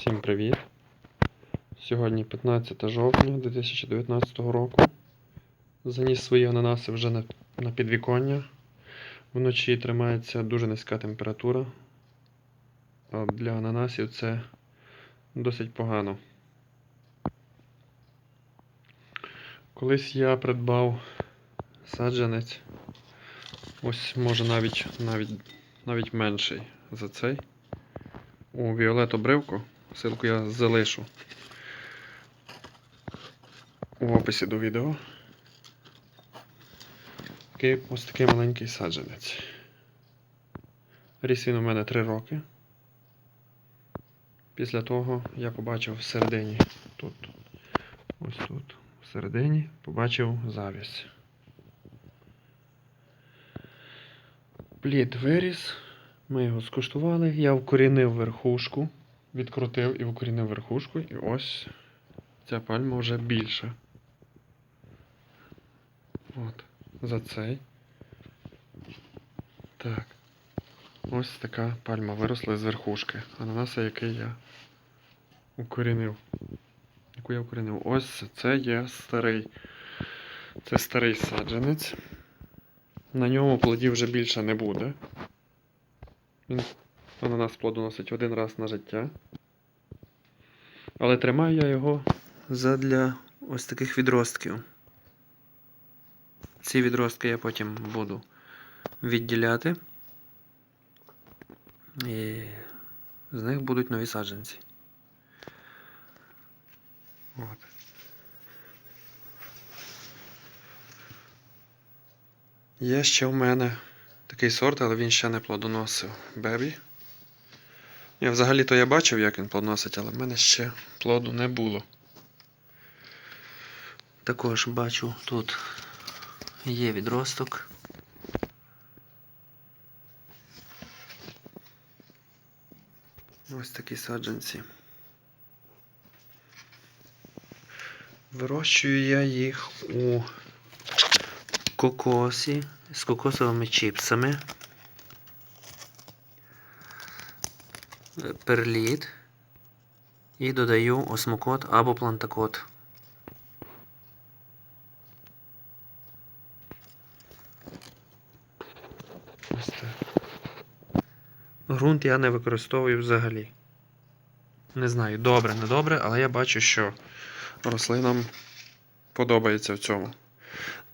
Всім привіт! Сьогодні 15 жовтня 2019 року. Заніс свої ананаси вже на, на підвіконня. Вночі тримається дуже низька температура. Для ананасів це досить погано. Колись я придбав саджанець. Ось може навіть, навіть, навіть менший за цей у Віолет обривку. Ссылку я залишу у описі до відео. Такий, ось такий маленький саджанець. Ріс він у мене 3 роки. Після того я побачив всередині, тут, ось тут, всередині, побачив завість. Плід виріс. Ми його скуштували. Я вкорінив верхушку, відкрутив і вкорінив верхушку, і ось ця пальма вже більша. От, за цей. Так. Ось така пальма виросла з верхушки. Ананаса, який я укорінив. Яку я укорінив. Ось це є старий. Це старий саджанець. На ньому плодів вже більше не буде. Він ананас плодоносить один раз на життя. Але тримаю я його задля ось таких відростків. Ці відростки я потім буду відділяти. І з них будуть нові саджанці. От. Є ще в мене такий сорт, але він ще не плодоносив. Бебі. Я взагалі-то я бачив, як він плодоносить, але в мене ще плоду не було. Також бачу, тут є відросток. Ось такі саджанці. Вирощую я їх у кокосі з кокосовими чіпсами. Перліт. І додаю осмокот або так. Грунт я не використовую взагалі. Не знаю, добре, не добре, але я бачу, що рослинам подобається в цьому.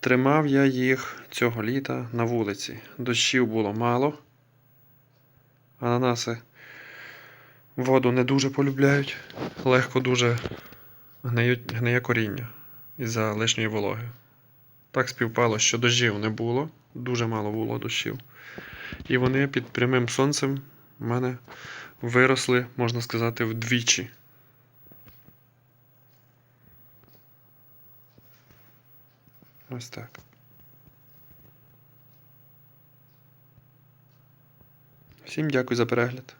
Тримав я їх цього літа на вулиці. Дощів було мало. Ананаси воду не дуже полюбляють. Легко дуже гниють, гниє коріння із-за лишньої вологи. Так співпало, що дощів не було, дуже мало було дощів. І вони під прямим сонцем в мене виросли, можна сказати, вдвічі. Ось так. Всім дякую за перегляд.